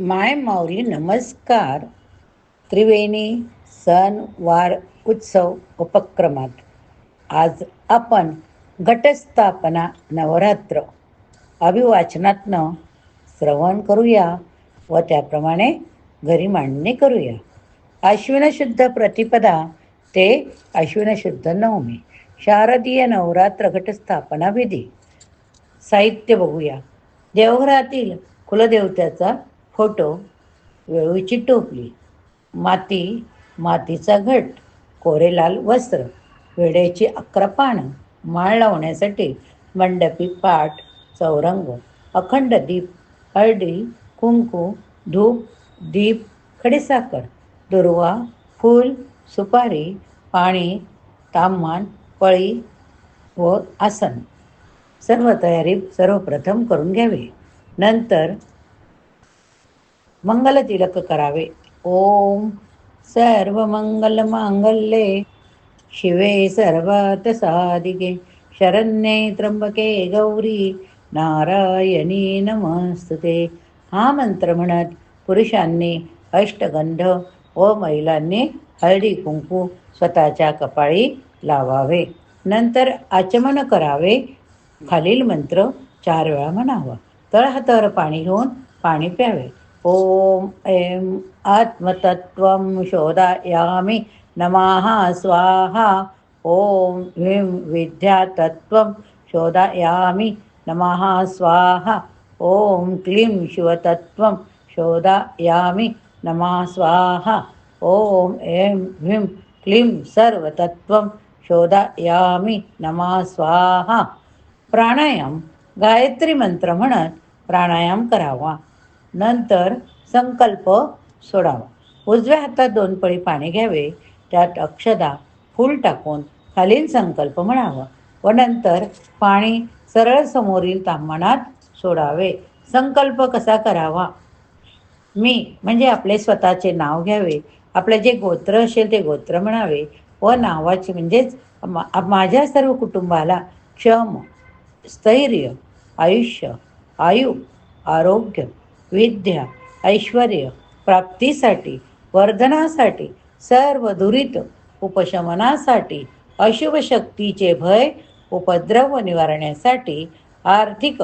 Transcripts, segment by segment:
माय माऊली नमस्कार. त्रिवेणी सण वार उत्सव उपक्रमात आज आपण घटस्थापना नवरात्र अभिवाचनातनं श्रवण करूया व त्याप्रमाणे घरी मांडणी करूया. अश्विन शुद्ध प्रतिपदा ते अश्विन शुद्ध नवमी. शारदीय नवरात्र घटस्थापना विधी. साहित्य बघूया. देवघरातील कुलदेवत्याचा फोटो वेळूची टोपली माती मातीचा घट कोरेलाल वस्त्र वेड्याची अकरा पानं माळ लावण्यासाठी मंडपी पाट चौरंग अखंड दीप हळदी कुंकू धूप दीप खडीसाखर दुर्वा फूल सुपारी पाणी तापमान पळी व आसन. सर्व तयारी सर्वप्रथम करून घ्यावी. नंतर मंगलतिलक करावे. ओम सर्व मंगल मांगल्ये शिवे सर्वात साधिके शरण्ये त्र्यंबके गौरी नारायणी नमस्तुते. हा मंत्र म्हणत पुरुषांनी अष्टगंध व महिलांनी हळदी कुंकू स्वतःच्या कपाळी लावावे. नंतर आचमन करावे. खालील मंत्र चार वेळा म्हणावा. तळहातावर पाणी घेऊन पाणी प्यावे. ओम ऐं आत्मतत्त्वं शोधायामि नमः स्वाहा। ॐ ह्रीं विद्यातत्त्वं शोधायामि नमः स्वाहा। ॐ क्लीं शिवतत्त्वं शोधायामि नमः स्वाहा। ॐ ऐं ह्रीं क्लीं सर्वतत्त्वं शोधायामि नमः स्वाहा। प्राणायाम गायत्री मंत्र म्हणत प्राणायाम करावा नंतर संकल्प सोडावा. उजव्या हातात दोन पळी पाणी घ्यावे त्यात अक्षदा फूल टाकून खालील संकल्प म्हणावा व नंतर पाणी सरळ समोरील तापमानात सोडावे. संकल्प कसा करावा? मी म्हणजे आपले स्वतःचे नाव घ्यावे आपले जे गोत्र असेल ते गोत्र म्हणावे व नावाचे म्हणजेच मा माझ्या सर्व कुटुंबाला क्षम स्थैर्य आयुष्य आयु आरोग्य विद्या ऐश्वर प्राप्तीसाठी वर्धनासाठी सर्व दुरित उपशमनासाठी अशुभ शक्तीचे भय उपद्रव निवारण्यासाठी आर्थिक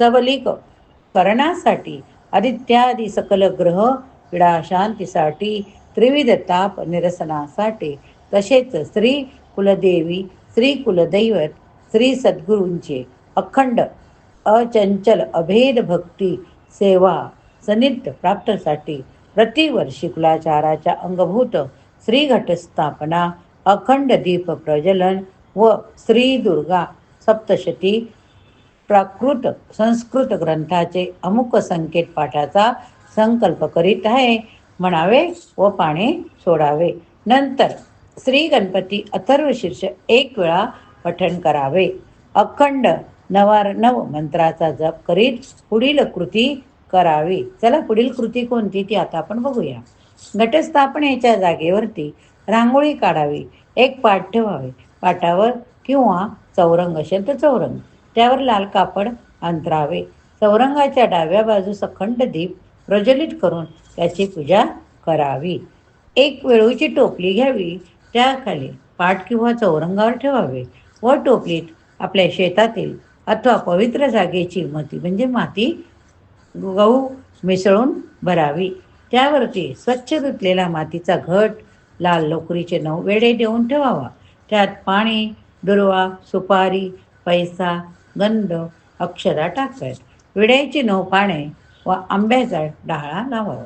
सबलीक करण्यासाठी आदित्यादी सकल ग्रह पीडा शांतीसाठी त्रिविध ताप निरसनासाठी तसेच श्री कुलदेवी श्री कुलदैवत श्री सद्गुरूंचे अखंड अचंचल अभेद भक्ती सेवा सनिध प्राप्तसाठी प्रतिवर्षी कुलाचाराच्या अंगभूत श्री घटस्थापना अखंड दीप प्रज्वलन व श्री दुर्गा सप्तशती प्राकृत संस्कृत ग्रंथाचे अमुक संकेत पाठाचा संकल्प करीत आहे. म्हणावे व पाणी सोडावे. नंतर श्री गणपती अथर्व शीर्ष एक वेळा पठण करावे. अखंड नवार नव मंत्राचा जप करीत पुढील कृती करावी. चला पुढील कृती कोणती ती आता आपण बघूया. घटस्थापनेच्या जागेवरती रांगोळी काढावी. एक पाठ ठेवावे. पाटावर किंवा चौरंग असेल तर चौरंग. त्यावर लाल कापड अंतरावे. चौरंगाच्या डाव्या बाजूस अखंड दीप प्रज्वलित करून त्याची पूजा करावी. एक वेळूची टोपली घ्यावी. त्याखाली पाठ किंवा चौरंगावर ठेवावे व टोपलीत आपल्या शेतातील अथवा पवित्र जागेची मती म्हणजे माती गहू मिसळून भरावी. त्यावरती स्वच्छ धुतलेला मातीचा घट लाल लोकरीचे नऊ वेडे देऊन ठेवावा. त्यात पाणी दुर्वा सुपारी पैसा गंध अक्षरा टाकायत विड्याची नऊ पाने व आंब्याचा डहाळा लावावा.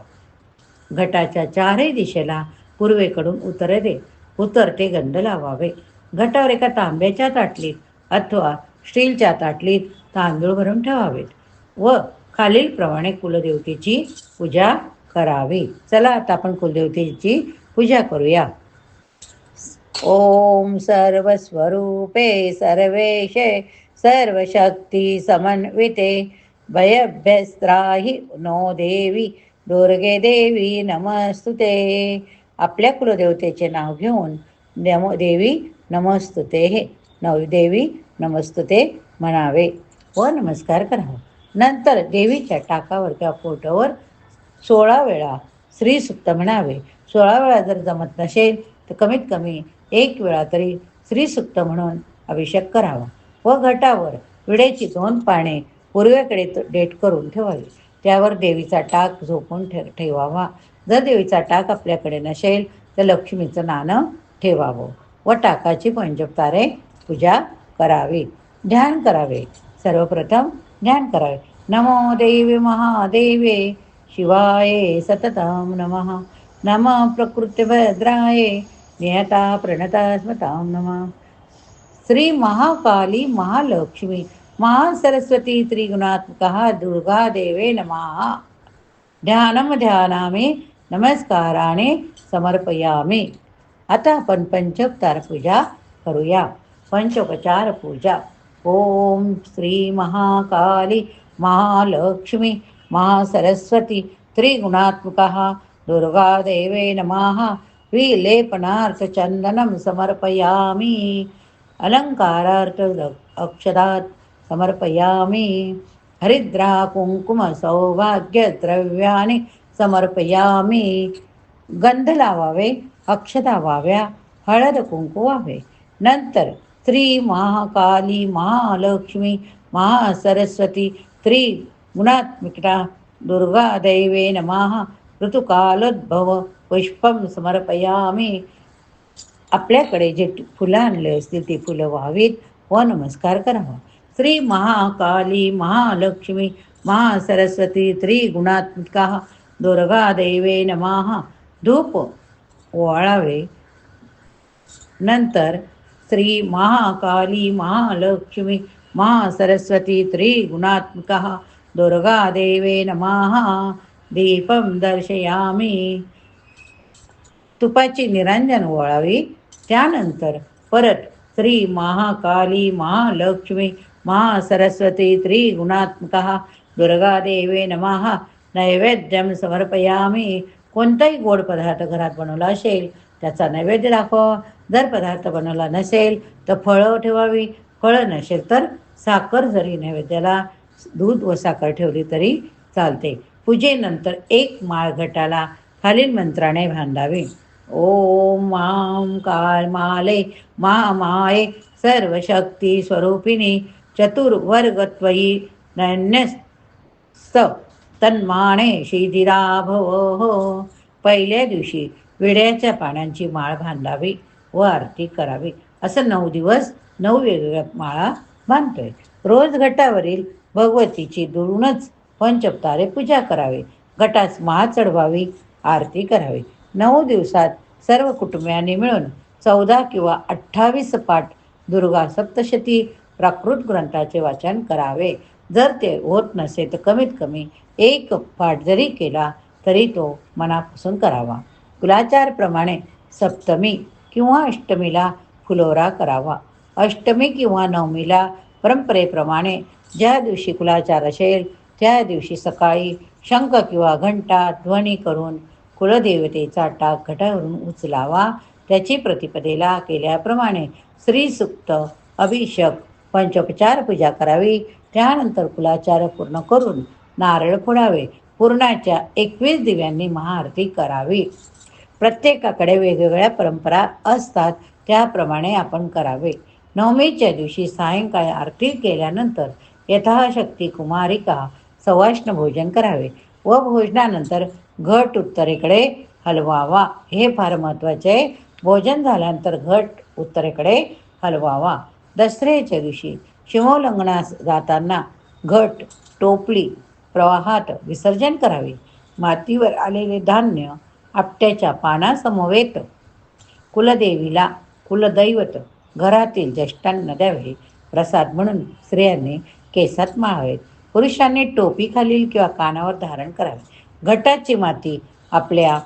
घटाच्या चारही दिशेला पूर्वेकडून उत्तर दे. उतरते गंध लावावे. घटावर एका तांब्याच्या ताटलीत अथवा स्टीलच्या ताटलीत तांदूळ भरून ठेवावेत व खालीलप्रमाणे कुलदेवतेची पूजा करावी. चला आता आपण कुलदेवतेची पूजा करूया. ओम सर्वस्वरूपे सर्वेशे सर्वशक्ती समन्विते भयभ्यस्त्राही नो देवी दुर्गे देवी नमस्तुते. आपल्या कुलदेवतेचे नाव घेऊन नमो देवी नमस्तुते. हे नव देवी नमस्तुते म्हणावे व नमस्कार करावा. नंतर देवीच्या टाकावर किंवा फोटोवर सोळा वेळा श्रीसुक्त म्हणावे. सोळा वेळा जर जमत नसेल तर कमीत कमी एक वेळा तरी श्रीसुक्त म्हणून अभिषेक करावा व घटावर विडेची दोन पाने पूर्वेकडे डेट करून ठेवावी. त्यावर देवीचा टाक झोपून ठे ठेवावा. जर देवीचा टाक आपल्याकडे नसेल तर लक्ष्मीचं नाणं ठेवावं व टाकाची पंचोपतारे पूजा करावे. ध्यान करावे. सर्वप्रथम ध्यान करावे. नमो देवी महादेवे शिवाय सततां नमः. नम प्रकृतिभद्राय नियता प्रणता स्मतां नमः. श्री महाकाली महालक्ष्मी महासरस्वती त्रिगुणात्मकः दुर्गादेवे नमः. ध्यानं ध्यानामि नमस्काराने समर्पयामि. आता आपण पंचोपचार पूजा करूया. पंचोपचार पूजा ओम श्री महाकाली महालक्ष्मी महासरस्वती त्रिगुणात्मकः दुर्गादेवे नमः विलेपनार्थचन्दनं समर्पयामि अलङ्कारार्थ अक्षदात् समर्पयामि हरिद्रा कुङ्कुमसौभाग्यद्रव्याणि समर्पयामि गंध लावावे अक्षता व्हाव्या हळद कुंकू व्हावे नंतर श्री महाकाली महालक्ष्मी महासरस्वती त्रिगुणात्मिका दुर्गा दैवे नमः ऋतुकालोद्भव पुष्पं समर्पयामि आपल्याकडे जे फुलं आणले असतील ती फुलं व्हावीत व नमस्कार करावा श्री महाकाली महालक्ष्मी महासरस्वती त्रिगुणात्मिका दुर्गा देवे नमः धूप ओवाळावे नंतर श्री महाकाली महालक्ष्मी महासरस्वती त्रिगुणात्मिका दुर्गा देवे नमः दीपं दर्शयामि. तुपाची निरांजन ओळावी. त्यानंतर परत श्री महाकाली महालक्ष्मी महासरस्वती त्रिगुणात्मका दुर्गादेवे नमः. नैवेद्यम समर्पयामी. कोणताही गोड पदार्थ घरात बनवला असेल त्याचा नैवेद्य दाखवा. जर पदार्थ बनवला नसेल तर फळं ठेवावी. फळं नसेल तर साखर जरी नैवेद्याला दूध व साखर ठेवली तरी चालते. पूजेनंतर एक माळ घटाला खालील मंत्राने भांडावे. ओम मां काल माले मा माये सर्वशक्ती स्वरूपिणी चतुर्वर्गत्वयी नन्यस्त तन्माने शिधिरा भव पहिल्या दिवशी विड्याच्या पानांची माळ बांधावी व आरती करावी. असं नऊ दिवस नऊ वेगवेगळ्या माळा बांधतोय. रोज घटावरील भगवतीची दुरूनच पंचपतारे पूजा करावी. घटास माळ चढवावी आरती करावी. नऊ दिवसात सर्व कुटुंबियांनी मिळून चौदा किंवा अठ्ठावीस पाठ दुर्गा सप्तशती प्राकृत ग्रंथाचे वाचन करावे. जर ते होत नसेल तर कमीत कमी एक पाठ जरी केला तरी तो मनापासून करावा. कुलाचारप्रमाणे सप्तमी किंवा अष्टमीला फुलोरा करावा. अष्टमी किंवा नवमीला परंपरेप्रमाणे ज्या दिवशी कुलाचार असेल त्या दिवशी सकाळी शंख किंवा घंटा ध्वनी करून कुलदेवतेचा टाक घटावरून उचलावा. त्याची प्रतिपदेला केल्याप्रमाणे स्त्रीसुक्त अभिषेक पंचोपचार पूजा करावी. त्यानंतर कुलाचार पूर्ण करून नारळ फोडावे. पूर्णाच्या एकवीस दिव्यांनी महाआरती करावी. प्रत्येकाकडे वेगवेगळ्या परंपरा असतात त्याप्रमाणे आपण करावे. नवमीच्या दिवशी सायंकाळी आरती केल्यानंतर यथाशक्ती कुमारिका सवाष्ण भोजन करावे व भोजनानंतर घट उत्तरेकडे हलवावा. हे फार महत्त्वाचे. आहे भोजन झाल्यानंतर घट उत्तरेकडे हलवावा. दसऱ्याच्या दिवशी शिमोल्लंघनास जाताना घट टोपली प्रवाहात विसर्जन करावे. मातीवर आलेले धान्य आपट्याच्या पानासमवेत कुलदेवीला कुलदैवत घरातील ज्येष्ठांना द्यावे. प्रसाद म्हणून स्त्रियांनी केसात माळावेत पुरुषांनी टोपी खालील किंवा कानावर धारण करावे. घटाची माती आपल्या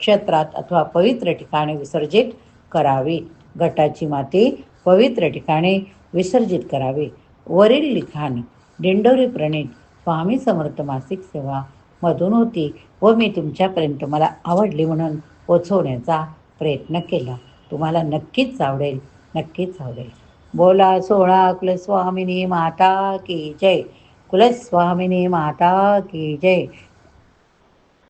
क्षेत्रात अथवा पवित्र ठिकाणी विसर्जित करावी. घटाची माती पवित्र ठिकाणी विसर्जित करावी. वरील लिखाण दिंडोरी प्रणित स्वामी समर्थ मासिक सेवा मधून होती व मी तुमच्यापर्यंत मला आवडली म्हणून पोचवण्याचा प्रयत्न केला. तुम्हाला नक्कीच आवडेल नक्कीच आवडेल. बोला सोळा कुलस्वामिनी माता की जय. कुलस्वामिनी माता की जय.